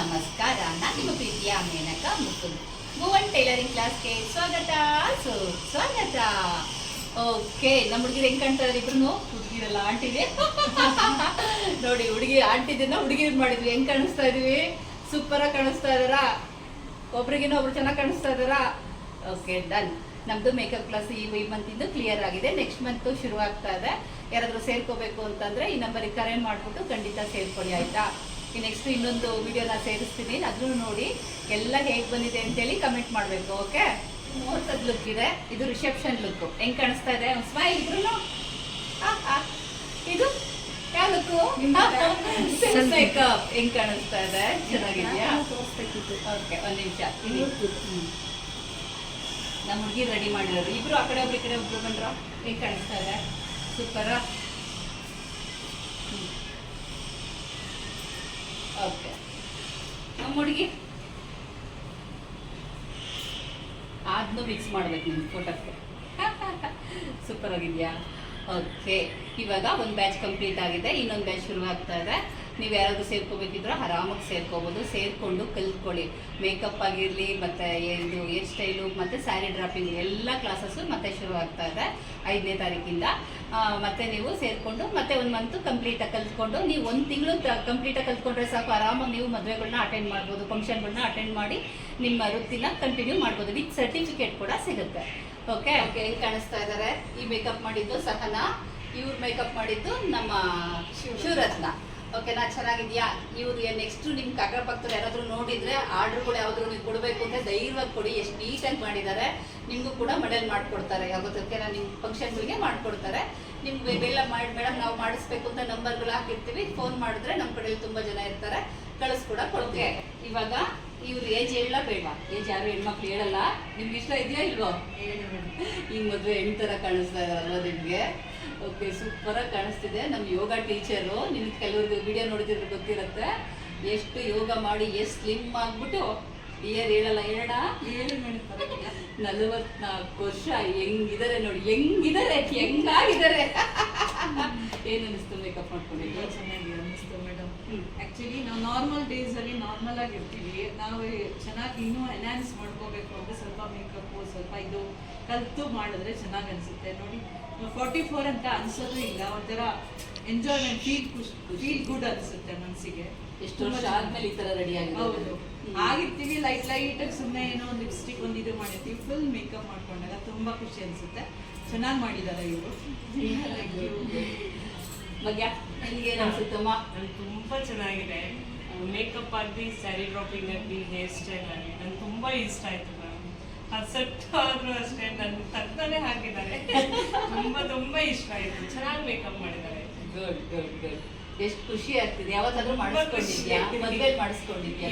ನಮಸ್ಕಾರ. ನಾನು ನಿಮ್ಮ ಪ್ರೀತಿಯ ಮೇನಕ ಮುಕುಂದ್ ಭುವನ್ ಟೈಲರಿಂಗ್ ಕ್ಲಾಸ್ಗೆ ಸ್ವಾಗತ. ಸು, ಸ್ವಾಗತ. ಓಕೆ, ನಮ್ಮ ಹುಡುಗಿರು ಹೆಂಗ್ ಕಾಣ್ತಾರೆ ಇಬ್ರು ಹುಡುಗಿರಲ್ಲ ಆಂಟಿದೆ ನೋಡಿ, ಹುಡುಗಿ ಆಂಟಿದ್ದನ್ನ ಹುಡುಗಿರ್ ಮಾಡಿದ್ವಿ. ಹೆಂಗ್ ಕಾಣಿಸ್ತಾ ಇದೀವಿ? ಸೂಪರ್ ಆಗಿ ಕಾಣಿಸ್ತಾ ಇದಾರಾ. ಒಬ್ರಿಗಿನ ಒಬ್ರು ಚೆನ್ನಾಗಿ ಕಾಣಿಸ್ತಾ ಇದಾರಾ. Okay, done. ನಮ್ದು ಮೇಕಪ್ ಕ್ಲಾಸ್ ಈ ಈ ಇಂದ ಕ್ಲಿಯರ್ ಆಗಿದೆ. ನೆಕ್ಸ್ಟ್ ಮಂತ್ ಶುರು ಆಗ್ತಾ ಇದೆ. ಯಾರಾದ್ರೂ ಸೇರ್ಕೋಬೇಕು ಅಂತಂದ್ರೆ ಈ ನಂಬರಿಗೆ ಕರೆ ಮಾಡ್ಬಿಟ್ಟು ಖಂಡಿತ ಸೇರ್ಕೊಳ್ಳಿ, ಆಯ್ತಾ? ನೆಕ್ಸ್ಟ್ ಇನ್ನೊಂದು ವಿಡಿಯೋನ ಸೇರಿಸ್ತೀನಿ. ಅದನ್ನು ನೋಡಿ ಎಲ್ಲ ಹೇಗೆ ಬಂದಿದೆ ಅಂತೇಳಿ ಕಮೆಂಟ್ ಮಾಡಬೇಕು ಓಕೆ? ಮುಹೂರ್ತದ ಲುಕ್ ಇದೆ. ಇದು ರಿಸೆಪ್ಷನ್ ಲುಕ್ ಹೆಂಗ್ ಕಾಣಿಸ್ತಾ ಇದೆ? ಸ್ಮೈಲ್ ಇಬ್ರು ಇದು? ಯಾವ ಲುಕ್ ಮೇಕಪ್ ಹೆಂಗ್ ಕಾಣಿಸ್ತಾ ಇದೆ? ಚೆನ್ನಾಗಿದ್ಯಾ? ಓಕೆ ಒಂದ್ ನಿಮಿಷ. ನಮ್ಮ ಹುಡುಗಿ ರೆಡಿ ಮಾಡಿರೋರು. ಇಬ್ರು ಆ ಕಡೆ ಒಬ್ರು ಈ ಕಡೆ ಒಬ್ರು ಬಂದ್ರ? ಹೆಂಗ್ ಕಾಣಿಸ್ತಾ ಇದೆ? ಸೂಪರ? ಓಕೆ ನಮ್ಮ ಹುಡುಗಿ? ಅದನ್ನು ಮಿಕ್ಸ್ ಮಾಡ್ಬೇಕು ನಿಮ್ಮ ಫೋಟೋಕ್ಕೆ ಸೂಪರ್ ಆಗಿದೆಯಾ? ಓಕೆ ಇವಾಗ ಒಂದು ಬ್ಯಾಚ್ ಕಂಪ್ಲೀಟ್ ಆಗಿದೆ, ಇನ್ನೊಂದು ಬ್ಯಾಚ್ ಶುರು ಆಗ್ತಾ ಇದೆ. ನೀವು ಯಾರಾದರೂ ಸೇರ್ಕೋಬೇಕಿದ್ರೆ ಆರಾಮಾಗಿ ಸೇರ್ಕೋಬೋದು. ಸೇರಿಕೊಂಡು ಕಲ್ತ್ಕೊಳ್ಳಿ. ಮೇಕಪ್ ಆಗಿರಲಿ, ಮತ್ತು ಇದು ಹೇರ್ ಸ್ಟೈಲು ಮತ್ತು ಸ್ಯಾರಿ ಡ್ರಾಪಿಂಗ್ ಎಲ್ಲ ಕ್ಲಾಸಸ್ಸು ಮತ್ತೆ ಶುರು ಆಗ್ತಾ ಇದೆ. ಐದನೇ ತಾರೀಕಿಂದ. ಮತ್ತೆ ನೀವು ಸೇರಿಕೊಂಡು ಮತ್ತೆ ಒಂದು ಮಂತ್ ಕಂಪ್ಲೀಟಾಗಿ ಕಲ್ತ್ಕೊಂಡು, ನೀವು ಒಂದು ತಿಂಗಳು ಕಂಪ್ಲೀಟಾಗಿ ಕಲ್ತ್ಕೊಂಡ್ರೆ ಸಾಕು, ಆರಾಮಾಗಿ ನೀವು ಮದುವೆಗಳನ್ನ ಅಟೆಂಡ್ ಮಾಡ್ಬೋದು ಫಂಕ್ಷನ್ಗಳನ್ನ ಅಟೆಂಡ್ ಮಾಡಿ ನಿಮ್ಮ ವೃತ್ತಿನ ಕಂಟಿನ್ಯೂ ಮಾಡ್ಬೋದು. ವಿತ್ ಸರ್ಟಿಫಿಕೇಟ್ ಕೂಡ ಸಿಗುತ್ತೆ. ಓಕೆ ಓಕೆ ಕಾಣಿಸ್ತಾ ಇದ್ದಾರೆ ಈ ಮೇಕಪ್ ಮಾಡಿದ್ದು ಸಹನಾ, ಇವ್ರು ಮೇಕಪ್ ಮಾಡಿದ್ದು ನಮ್ಮ ಶಿವರತ್ನ ಓಕೆನಾ ಚೆನ್ನಾಗಿದ್ಯಾ? ಇವ್ರು ನೆಕ್ಸ್ಟ್ ನಿಮ್ ಕಾಕ ಪಕ್ಕದಲ್ಲಿ ಯಾರಾದ್ರೂ ನೋಡಿದ್ರೆ ಆರ್ಡರ್ಗಳು ಯಾವ್ದು ನೀವು ಕೊಡಬೇಕು ಅಂತ ಧೈರ್ಯವಾಗಿ ಕೊಡಿ ಎಷ್ಟು ನೀಟಾಗಿ ಮಾಡಿದ್ದಾರೆ ನಿಮಗೂ ಕೂಡ ಮೆಡಲ್ ಮಾಡ್ಕೊಡ್ತಾರೆ. ಯಾವತ್ತು ಓಕೆನಾ? ನಿಮ್ಮ ಫಂಕ್ಷನ್ಗಳಿಗೆ ಮಾಡ್ಕೊಡ್ತಾರೆ. ನಿಮ್ಗೆ ಬೆಲ್ಲ ಮಾಡಿ ಮೇಡಮ್ ನಾವು ಮಾಡಿಸ್ಬೇಕು ಅಂತ ನಂಬರ್ಗಳು ಹಾಕಿರ್ತೀವಿ ಫೋನ್ ಮಾಡಿದ್ರೆ ನಮ್ಮ ಕಡೆಯಲ್ಲಿ ತುಂಬ ಜನ ಇರ್ತಾರೆ ಕಳಿಸ್ಕೊಡ ಕೊಡ್ತೀವಿ. ಇವಾಗ ಇವ್ರು ಏಜ್ ಹೇಳ ಬೇಡ ಏಜ್ ಯಾರು ಹೆಣ್ಮಕ್ಳು ಹೇಳಲ್ಲ. ನಿಮ್ಗೆ ಇಷ್ಟ ಇದೆಯಾ ಇಲ್ವೋ? ಈ ಮದುವೆ ಹೆಣ್ಣು ಥರ ಕಾಣಿಸ್ತಾ ಇದಾರಲ್ವ ನಿಮಗೆ? ಓಕೆ ಸೂಪರಾಗಿ ಕಾಣಿಸ್ತಿದೆ. ನಮ್ಮ ಯೋಗ ಟೀಚರು ನಿಮ್ಗೆ ಕೆಲವ್ರಿಗೆ ವಿಡಿಯೋ ನೋಡಿದ್ರೆ ಗೊತ್ತಿರುತ್ತೆ. ಎಷ್ಟು ಯೋಗ ಮಾಡಿ ಎಷ್ಟು ಸ್ಲಿಮ್ ಆಗ್ಬಿಟ್ಟು ಇಯರ್ ಹೇಳಲ್ಲ ಹೇಳೋಣ ನಲವತ್ನಾಲ್ಕು ವರ್ಷ ಹೆಂಗಿದ್ದಾರೆ ನೋಡಿ ಹೆಂಗಿದ್ದಾರೆ ಹೆಂಗಾಗಿದ್ದಾರೆ ಏನು ಅನಿಸ್ತು ಮೇಕಪ್ ಮೇಡಮ್ ಹ್ಮ್. ಆಕ್ಚುಲಿ ನಾವು ನಾರ್ಮಲ್ ಡೇಸ್ ಅಲ್ಲಿ ನಾರ್ಮಲ್ ಆಗಿರ್ತೀವಿ ನಾವು ಚೆನ್ನಾಗಿ ಇನ್ನೂ ಎನ್ಹಾನ್ಸ್ ಮಾಡ್ಕೋಬೇಕು ಅಂದರೆ ಸ್ವಲ್ಪ ಮೇಕಪ್ ಸ್ವಲ್ಪ ಇದು ಕಲ್ತು ಮಾಡಿದ್ರೆ ಚೆನ್ನಾಗಿ ಅನ್ಸುತ್ತೆ. ನೋಡಿ ಫಾರ್ಟಿ ಫೋರ್ ಅಂತ ಅನಿಸೋದು ಇಲ್ಲ. ಒಂಥರ ಎಂಜಾಯ್ಮೆಂಟ್ ಫೀಲ್ ಫೀಲ್ ಗುಡ್ ಅನ್ಸುತ್ತೆ ಮನಸ್ಸಿಗೆ ಎಷ್ಟು ವರ್ಷ ಆದ್ಮೇಲೆ ಈ ತರ ರೆಡಿ ಹೌದು. ಆಗಿರ್ತೀವಿ ಲೈಟ್ ಲೈಟ್ ಆಗಿ ಸುಮ್ಮನೆ ಏನೋ ಒಂದು ಲಿಪ್ಸ್ಟಿಕ್ ಒಂದು ಇದು ಮಾಡಿರ್ತೀವಿ. ಫುಲ್ ಮೇಕಪ್ ಮಾಡ್ಕೊಂಡಾಗ ತುಂಬಾ ಖುಷಿ ಅನ್ಸುತ್ತೆ. ಚೆನ್ನಾಗಿ ಮಾಡಿದ್ದಾರೆ ಇವರು. ನಿಮ್ಗೆ ಅನ್ಸುತ್ತಮ್ಮ. ನನ್ಗೆ ತುಂಬಾ ಚೆನ್ನಾಗಿದೆ. ಮೇಕಪ್ ಆಗಲಿ ಸ್ಯಾರಿ ಡ್ರಾಪಿಂಗ್ ಆಗಲಿ ಹೇರ್ ಸ್ಟೈಲ್ ಆಗಲಿ ನಂಗೆ ತುಂಬ ಇಷ್ಟ ಆಯಿತು ಮ್ಯಾಮ್ ಅಕ್ಸೆಪ್ಟ್ ಆದರೂ ಅಷ್ಟೇ ನನ್ನ ತಕ್ಕನೇ ಹಾಕಿದ್ದಾರೆ. ತುಂಬ ತುಂಬ ಇಷ್ಟ ಆಯಿತು. ಚೆನ್ನಾಗಿ ಮೇಕಪ್ ಮಾಡಿದ್ದಾರೆ. ಗುಡ್ ಗುಡ್ ಗುಡ್ ಎಷ್ಟು ಖುಷಿ ಆಗ್ತಿದೆ. ಯಾವತ್ತಾದ್ರೂ ಮಾಡಿಸ್ಕೊಂಡಿದ್ಯಾ. ಮದ್ವೆಲಿ ಮಾಡಿಸ್ಕೊಂಡಿದ್ಯಾ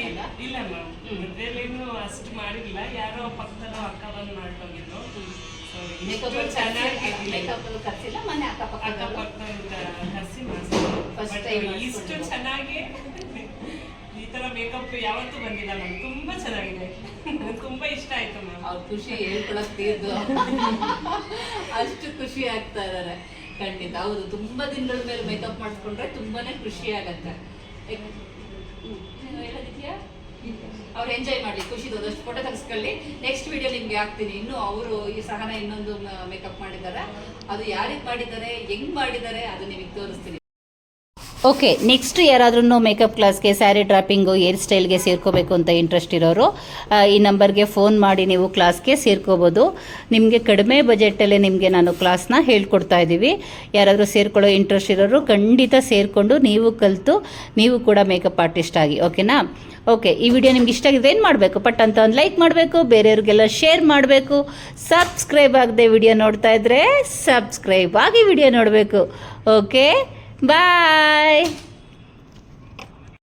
ಇಲ್ಲ ಮ್ಯಾಮ್. ಮದ್ವೆಲೇನು ಅಷ್ಟು ಮಾಡಿಲ್ಲ. ಯಾರೋ ಪಕ್ಕದಲ್ಲೋ ಅಕ್ಕ ಬಂದು ಮಾಡ್ಕೊಂಡಿದ್ರು ಮೇಕಪ್ ಇಷ್ಟು ಚೆನ್ನಾಗಿ ಕರ್ಸಿಲ್ಲ ಮನೆ ಅಕ್ಕಪಕ್ಕ ಅಕ್ಕಪಕ್ಕ First time ಇಷ್ಟು. ಚೆನ್ನಾಗಿ ಈ ತರ ಮೇಕಪ್ ಯಾವತ್ತೂ ಬಂದಿಲ್ಲ ಮ್ಯಾಮ್ ತುಂಬಾ ಚೆನ್ನಾಗಿದೆ ನಂಗೆ ತುಂಬಾ ಇಷ್ಟ ಆಯ್ತು ಮ್ಯಾಮ್ ಅವ್ರ ಖುಷಿ ಹೇಳ್ಕೊಳಕ್ ತೀರ್ದು. ಅಷ್ಟು ಖುಷಿ ಆಗ್ತಾ ಇದಾರೆ. ಖಂಡಿತ ಹೌದು. ತುಂಬಾ ದಿನಗಳ ಮೇಲೆ ಮೇಕಪ್ ಮಾಡಿಸ್ಕೊಂಡ್ರೆ ತುಂಬಾನೇ ಖುಷಿ ಆಗತ್ತೆ. ಹೇಳೋದಿದ್ಯಾ? ಅವ್ರು ಎಂಜಾಯ್ ಮಾಡಲಿ, ಖುಷಿ ಒಂದಷ್ಟು ಫೋಟೋ ತೆಗೆಸ್ಕೊಳ್ಳಿ. ನೆಕ್ಸ್ಟ್ ವಿಡಿಯೋ ನಿಮ್ಗೆ ಹಾಕ್ತೀನಿ. ಇನ್ನು ಅವರು ಈ ಸಹನ ಇನ್ನೊಂದು ಮೇಕಪ್ ಮಾಡಿದ್ದಾರೆ. ಅದು ಯಾರಿಗೆ ಮಾಡಿದ್ದಾರೆ, ಹೆಂಗ್ ಮಾಡಿದ್ದಾರೆ, ಅದು ನಿಮಗೆ ತೋರಿಸ್ತೀನಿ. ಓಕೆ ನೆಕ್ಸ್ಟ್ ಯಾರಾದ್ರೂ ಮೇಕಪ್ ಕ್ಲಾಸ್ಗೆ ಸ್ಯಾರಿ ಡ್ರಾಪಿಂಗು ಏರ್ ಸ್ಟೈಲ್ಗೆ ಸೇರ್ಕೋಬೇಕು ಅಂತ ಇಂಟ್ರೆಸ್ಟ್ ಇರೋರು ಈ ನಂಬರ್ಗೆ ಫೋನ್ ಮಾಡಿ ನೀವು ಕ್ಲಾಸ್ಗೆ ಸೇರ್ಕೋಬೋದು. ನಿಮಗೆ ಕಡಿಮೆ ಬಜೆಟಲ್ಲೇ ನಿಮಗೆ ನಾನು ಕ್ಲಾಸ್ನ ಹೇಳ್ಕೊಡ್ತಾ ಇದ್ದೀವಿ. ಯಾರಾದರೂ ಸೇರ್ಕೊಳ್ಳೋ ಇಂಟ್ರೆಸ್ಟ್ ಇರೋರು ಖಂಡಿತ ಸೇರಿಕೊಂಡು ನೀವು ಕಲಿತು, ನೀವು ಕೂಡ ಮೇಕಪ್ ಆರ್ಟಿಸ್ಟ್ ಆಗಿ ಓಕೆನಾ ಓಕೆ ಈ ವಿಡಿಯೋ ನಿಮ್ಗೆ ಇಷ್ಟ ಆಗಿದ್ರೆ ಏನು ಮಾಡಬೇಕು? ಪಟ್ ಅಂತ ಒಂದು ಲೈಕ್ ಮಾಡಬೇಕು, ಬೇರೆಯವ್ರಿಗೆಲ್ಲ ಶೇರ್ ಮಾಡಬೇಕು. ಸಬ್ಸ್ಕ್ರೈಬ್ ಆಗದೆ ವಿಡಿಯೋ ನೋಡ್ತಾ ಇದ್ರೆ ಸಬ್ಸ್ಕ್ರೈಬ್ ಆಗಿ ವಿಡಿಯೋ ನೋಡಬೇಕು ಓಕೆ Bye!